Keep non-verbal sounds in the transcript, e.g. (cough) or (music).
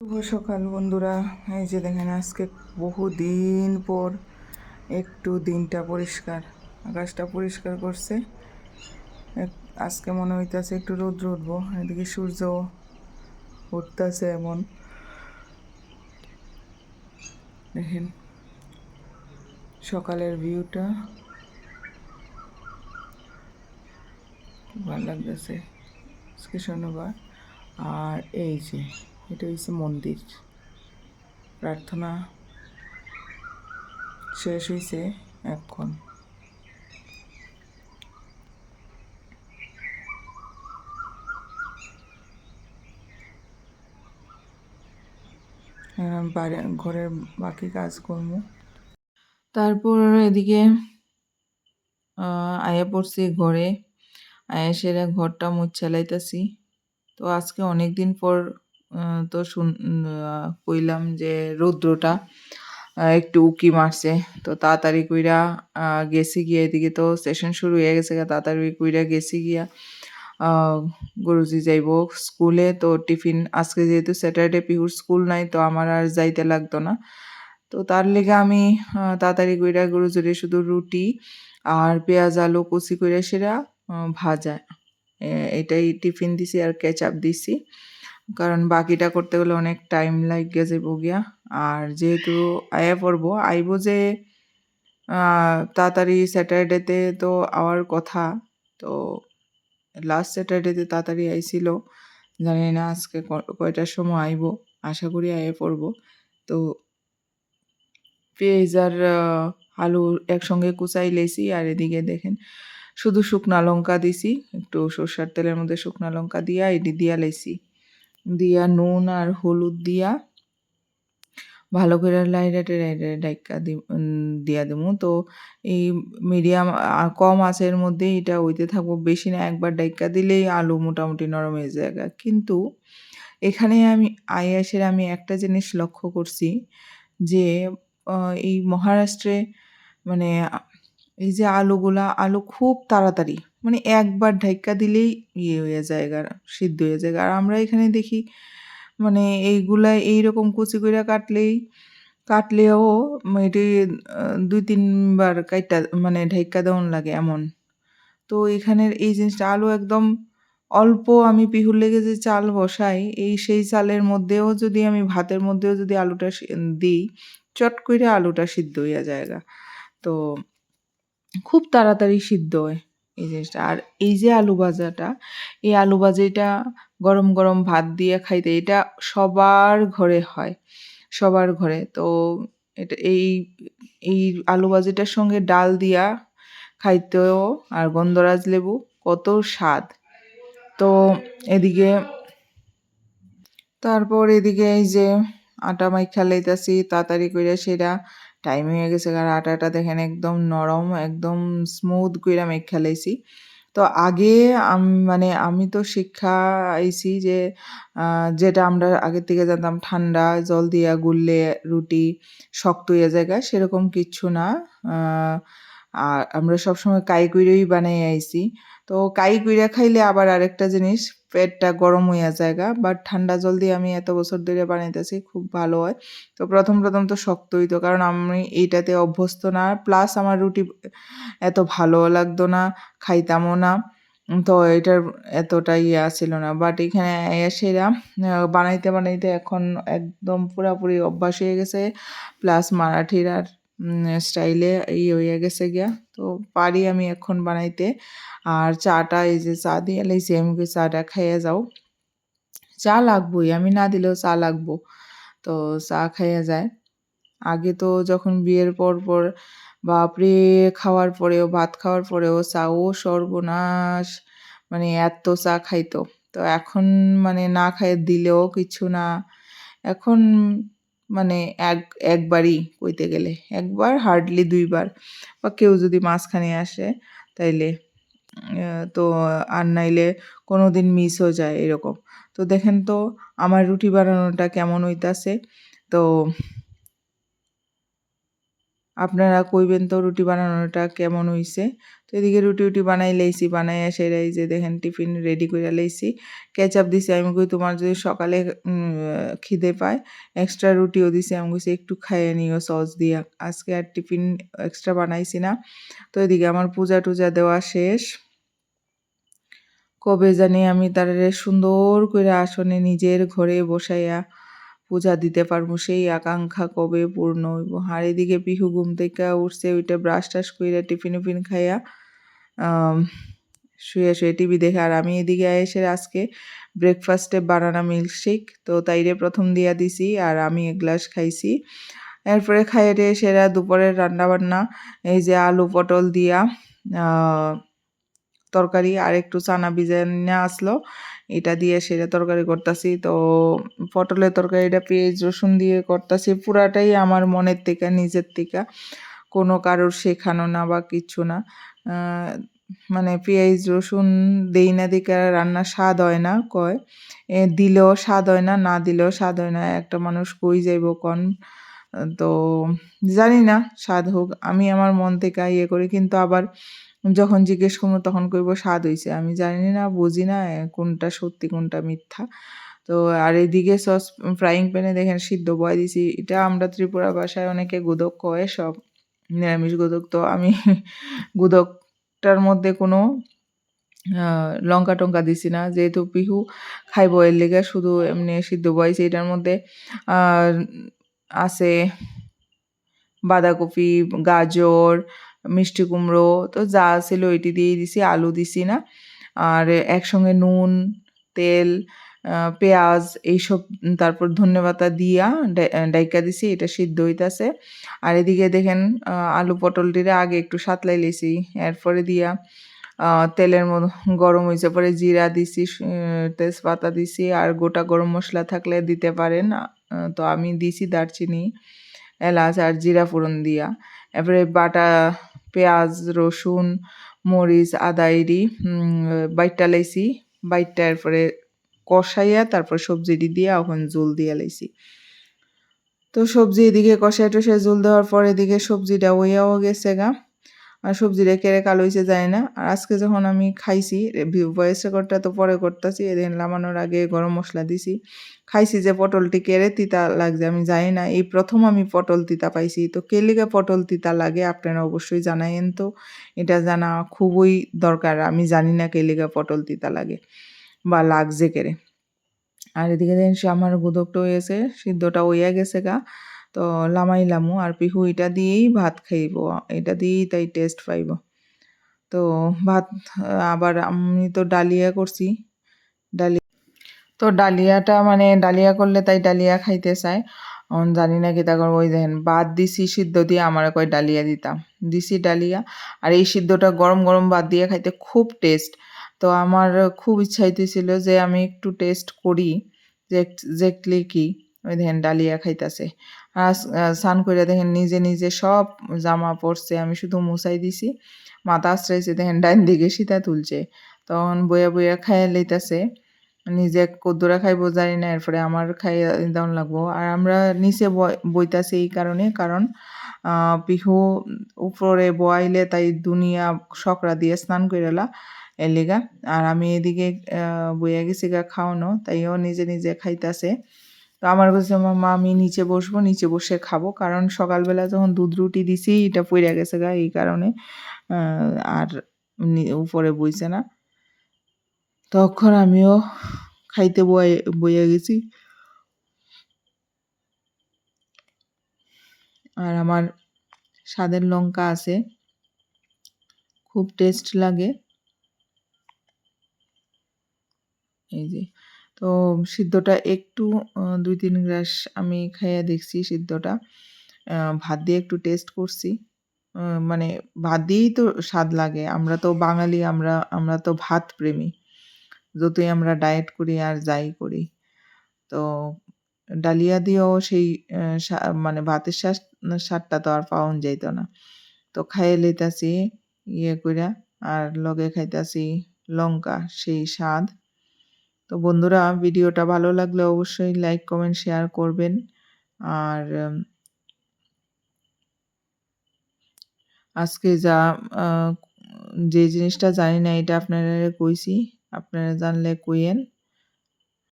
শুভ সকাল, বন্ধুরা। এই যে দেখেন, আজকে বহু দিন পর একটু দিনটা পরিষ্কার, আকাশটা পরিষ্কার করছে। আজকে মনে হইতাছে একটু রৌদ্র উঠবো, এদিকে সূর্য উঠতেছে এমন। দেখেন, সকালের ভিউটা ভালো লাগতেছে। আজকে শনিবার, আর এই যে এটা হচ্ছে মন্দির। প্রার্থনা শেষ হয়েছে এখন। ঘরের বাকি কাজকর্ম। তারপর এদিকে আয়া পড়ছি ঘরে। আয়া সেরা ঘরটা মুছে লাইতাছি তো আজকে অনেক দিন পর তো শুন কইলাম যে রৌদ্রটা একটু উকি মারছে। তো তাড়াতাড়ি কইরা গেছি গিয়া এদিকে তো সেশন শুরু হয়ে গেছে তাড়াতাড়ি কইরা গেছি গিয়া গুরুজি যাইব স্কুলে। তো টিফিন, আজকে যেহেতু স্যাটারডে পিহুর স্কুল নাই, তো আমার আর যাইতে লাগতো না। তো তার লেগে আমি তাড়াতাড়ি কইরা গুরুজুরে শুধু রুটি আর পেঁয়াজ, আলু কুচি কইরা সেরা ভাজা। এটাই টিফিন দিছি আর কেচাপ দিছি। কারণ বাকিটা করতে গেলে অনেক টাইম লাগে যাব গিয়া। আর যেহেতু আয়া পড়ব, আইবো যে তাড়াতাড়ি স্যাটারডেতে তো আওয়ার কথা। তো লাস্ট স্যাটারডেতে তাড়াতাড়ি আইছিল। জানি না আজকে কয়টার সময় আইবো। আশা করি আয়া পড়ব। তো পেঁয়াজ আর আলু একসঙ্গে কুচাই লেছি। আর এদিকে দেখেন, শুধু শুকনা লঙ্কা দিছি। একটু সর্ষার তেলের মধ্যে শুকনা লঙ্কা দিয়া, এটি দিয়া লেছি। দিয়া নুন আর হলুদ দিয়া ভালো করে লাইরাটে লাইরাটে ডাইকা দিয়া দেবো। তো এই মিডিয়াম কম আঁচের মধ্যে এটা হইতে থাকব। বেশি না, একবার ডাইকা দিলেই আলু মোটামুটি নরম হয়ে যায়। কিন্তু এখানে আমি আইয়াসের আমি একটা জিনিস লক্ষ্য করছি যে এই মহারাষ্ট্রে মানে এই যে আলুগুলা, আলু খুব তাড়াতাড়ি মানে একবার ঢাইকা দিলেই ইয়ে হয়ে যায় গা, সিদ্ধ হয়ে যায় আর আমরা এখানে দেখি মানে এইগুলা এইরকম কুচি কইরা কাটলেই কাটলেও এটি দুই তিনবার কাইটা মানে ঢাইকা দেওয়ান লাগে এমন। তো এখানের এই জিনিসটা আলু একদম অল্প আমি পিহুর লেগে যে চাল বসাই এই সেই চালের মধ্যেও যদি আমি ভাতের মধ্যেও যদি আলুটা দিই চট করে আলুটা সিদ্ধ হইয়া যায়গা তো খুব তাড়াতাড়ি সিদ্ধ হয়। এই জিনিসটা। আর এই যে আলু ভাজাটা, এই আলু ভাজিটা গরম গরম ভাত দিয়ে খাইতে এটা সবার ঘরে হয়, সবার ঘরে। তো এটা এই এই আলু ভাজিটার সঙ্গে ডাল দিয়া খাইতেও আর গন্ধরাজ লেবু কত স্বাদ। তো এদিকে, তারপর এদিকে এই যে আটা মাইখা লাইতাছি, তাড়াতাড়ি কইরা সেটা টাইম হয়ে গেছে আর আটাটা দেখেন একদম নরম, একদম স্মুথ কইরা মেঘ খেলেছি তো আগে মানে আমি তো শিক্ষা আইছি যে যেটা আমরা আগের থেকে জানতাম, ঠান্ডা, জল দিয়া গুললে রুটি শক্ত হয়ে জায়গা সেরকম কিচ্ছু না। আর আমরা সবসময় কাই কইরেই বানাই আইছি। তো কাই কইরা খাইলে আবার আরেকটা জিনিস, পেটটা গরম হইয়া জায়গা বাট ঠান্ডা জল দিয়ে আমি এত বছর ধরে বানাইতেছি, খুব ভালো হয়। তো প্রথম প্রথম তো শক্ত হইতো, কারণ আমি এইটাতে অভ্যস্ত না প্লাস আমার রুটি এত ভালো লাগতো না, খাইতামও না। তো এটার এতটা ইয়া ছিল না বাট এখানে এসেরা বানাইতে বানাইতে এখন একদম পুরাপুরি অভ্যাস হয়ে গেছে প্লাস মারাঠির আর স্টাইলে এই হয়ে গেছে গিয়া। তো পারি আমি এখন বানাইতে। আর চাটা এই যে চা দিয়ে লাইছি, আমি চাটা খাইয়ে যাও। চা লাগবোই, আমি না দিলেও চা লাগবো। তো চা খাইয়ে যায়। আগে তো যখন বিয়ের পর পর বাপরে খাওয়ার পরেও, ভাত খাওয়ার পরেও চা ও সর্বনাশ মানে এত চা খাইতো। তো এখন মানে না খাইয়ে দিলেও কিছু না। এখন মানে এক, একবারই কইতে গেলে, একবার হার্ডলি দুইবার, বা কেউ যদি মাঝখানে আসে, তাইলে তো আর নাইলে কোনো দিন মিসও যায় এরকম। তো দেখেন তো, আমার রুটি বানানোটা কেমন হইতাছে, তো আপনারা কইবেন তো রুটি বানানোটা কেমন হইছে? তো এদিকে রুটি উটি বানাই লাইছি বানাই সেরা এই যে দেখেন টিফিন রেডি করে লাইছি। কেচাপ দিছি, আমি কই তোমার যদি সকালে খিদে পায়, এক্সট্রা রুটিও দিছি, আমি কইছি একটু খাইয়ে নিও সস দিয়া। আজকে আর টিফিন এক্সট্রা বানাইছি না। তো এদিকে আমার পূজা টুজা দেওয়া শেষ। কবে জানি আমি তারে সুন্দর করে আসনে নিজের ঘরে বসাইয়া পূজা দিতে পারব। সেই আকাঙ্ক্ষা কবে পূর্ণ হইব? আর এদিকে পিহু ঘুম থেকে উঠছে ওইটা ব্রাশ টাশ কইরা টিফিন উফিন খাইয়া শুয়ে শুয়ে টিভি দেখে। আর আমি এদিকে এসে আজকে ব্রেকফাস্টে বানানা মিল্কশেক তো তাইরে প্রথম দিয়া দিছি আর আমি এক গ্লাস খাইছি। এরপরে খাইয়ে সেরা দুপুরের রান্না বান্না এই যে আলু পটল দিয়া তরকারি আর একটু চানা ভিজাইনা আসলো। এটা দিয়ে সেটা তরকারি করতেছি। তো পটলের তরকারিটা পেঁয়াজ, রসুন দিয়ে করতেছি। পুরাটাই আমার মনের থেকে, নিজের থেকে। কোনো কারোর শেখানো না বা কিছু না। মানে পেঁয়াজ, রসুন দেই না, দিকে রান্না স্বাদ হয় না, কয়। দিলেও স্বাদ হয় না না দিলেও স্বাদ হয় না। একটা মানুষ কই যাইব কন? তো জানি না, স্বাদ হোক। আমি আমার মন থেকে ইয়ে করি, কিন্তু আবার যখন জিজ্ঞেস করব তখন কইব স্বাদ হইছে। আমি জানি না বুঝি না কোনটা সত্যি, কোনটা মিথ্যা। তো আর এদিকে সস ফ্রাইং প্যানে দেখেন সিদ্ধ বয় দিছি। এটা আমরা ত্রিপুরা ভাষায় অনেকে গুদক কয়, সব নিরামিষ গুদক। তো আমি (laughs) গুদকটার মধ্যে কোনো লঙ্কা টঙ্কা দিছি না। যেহেতু পিহু খাইব, এর লেগে শুধু এমনি সিদ্ধ বয়স এটার মধ্যে আছে বাঁধাকপি, গাজর মিষ্টি কুমড়ো, তো যা ছিল ওইটি দিয়েই দিছি, আলু দিছি না। আর একসঙ্গে নুন, তেল পেঁয়াজ এইসব তারপর ধন্যবাতা দিয়া ডাইকা দিছি, এটা সিদ্ধ হইতাছে। আর এদিকে দেখেন আলু পটলটিরে আগে একটু সাতলাই লেছি, এরপরে দিয়া তেলের মধ্যে গরম হয়েছে পরে জিরা দিছি তেজপাতা দিছি, আর গোটা গরম মশলা থাকলে দিতে পারেন তো আমি দিছি দারচিনি, এলাচ আর জিরা ফোড়ন দিয়া। এরপরে বাটা পেঁয়াজ, রসুন, মরিচ, আদা, ইরি বাইটটা লাইছি, বাইটটা এরপরে কষাইয়া তারপর সবজিটি দিয়ে ওখানে জল দিয়ে লাইছি। তো সবজি এদিকে কষাই টষাই জল দেওয়ার পর এদিকে সবজিটা ওইয়াও গেছে গা। সবজিটা কেড়ে কালো হয়েছে যায় না। আর আজকে যখন আমি খাইছি ভয়েস রেকর্ডটা তো পরে করতেছি এদিন লামানোর আগে গরম মশলা দিছি। খাইছি যে পটলটি কেড়ে তিতা লাগছে, আমি জানি না। এই প্রথম আমি পটল তিতা পাইছি। তো কে লিগে পটল তিতা লাগে আপনারা অবশ্যই জানাইন তো। এটা জানা খুবই দরকার, আমি জানি না কে লিগে পটল তিতা লাগে বা লাগছে কেড়ে আর এদিকে দেখেন আমার গুদকটা হয়েছে, সিদ্ধটা ওইয়া গেছে গা। তো লামাইলামু আর পিহু এটা দিয়েই ভাত খাইব, এটা দিয়েই তাই টেস্ট পাইব। তো ভাত, আবার আমি তো ডালিয়া করছি ডালিয়া তো ডালিয়াটা মানে ডালিয়া করলে তাই ডালিয়া খাইতে চায়। জানি না কি তা করব, ওই দেখেন, ভাত দিছি, সিদ্ধ দিয়ে আমার কয় ডালিয়া দিতাম। দিছি ডালিয়া, আর এই সিদ্ধটা গরম গরম ভাত দিয়ে খাইতে খুব টেস্ট তো আমার খুব ইচ্ছা হইতেছিল যে আমি একটু টেস্ট করি, যে এক্সাক্টলি কি, ওই দেখেন ডালিয়া খাইতাছে। স্নান করে দেখেন নিজে নিজে সব জামা পরছে, আমি শুধু মুছাই দিছি। মাথা আশ্রাইছে, দেখেন ডাইন দিকে সীতা তুলছে। তখন বইয়া বইয়া খাইয়া লইতাছে। নিজে কদ্দুরা খাইবো জানি না, এরপরে আমার খাইয়া দেওয়ান লাগবো। আর আমরা নিচে বইতাছি এই কারণে, কারণ পিহু উপরে বয়াইলে তাই দুনিয়া সকরা দিয়ে স্নান করেলা এর লিগা। আর আমি এদিকে বইয়া গেছি গা খাওয়ানো, তাইও নিজে নিজে খাইতাছে। তো আমার কাছে আমার মা, আমি নিচে বসবো, নিচে বসে খাব। কারণ সকালবেলা যখন দুধ রুটি দিছি, এটা পইরা গেছে গা এই কারণে। আর উপরে বইছে না। তখন আমিও খাইতে বয়ে, বইয়া গেছি। আর আমার স্বাদের লঙ্কা আছে। খুব টেস্ট লাগে। এই যে তো সিদ্ধটা একটু দুই তিন গ্লাস আমি খাইয়া দেখছি সিদ্ধটা। ভাত দিয়ে একটু টেস্ট করছি। মানে ভাত দিয়েই তো স্বাদ লাগে। আমরা তো বাঙালি, আমরা আমরা তো ভাত প্রেমী। যতই আমরা ডায়েট করি আর যাই করি। তো ডালিয়া দিয়েও সেই মানে ভাতের স্বাদ, স্বাদটা তো আর পাওয়া যাইত না। তো খাইয়ে লইতাছি ইয়ে কইরা, আর লগে খাইতাছি লঙ্কা, সেই স্বাদ। তো বন্ধুরা, ভিডিওটা ভালো লাগলে অবশ্যই লাইক কমেন্ট শেয়ার করবেন আর আজকে যা যে জিনিসটা জানি না, এটা আপনারা কইছি। আপনারা জানলে কইয়েন।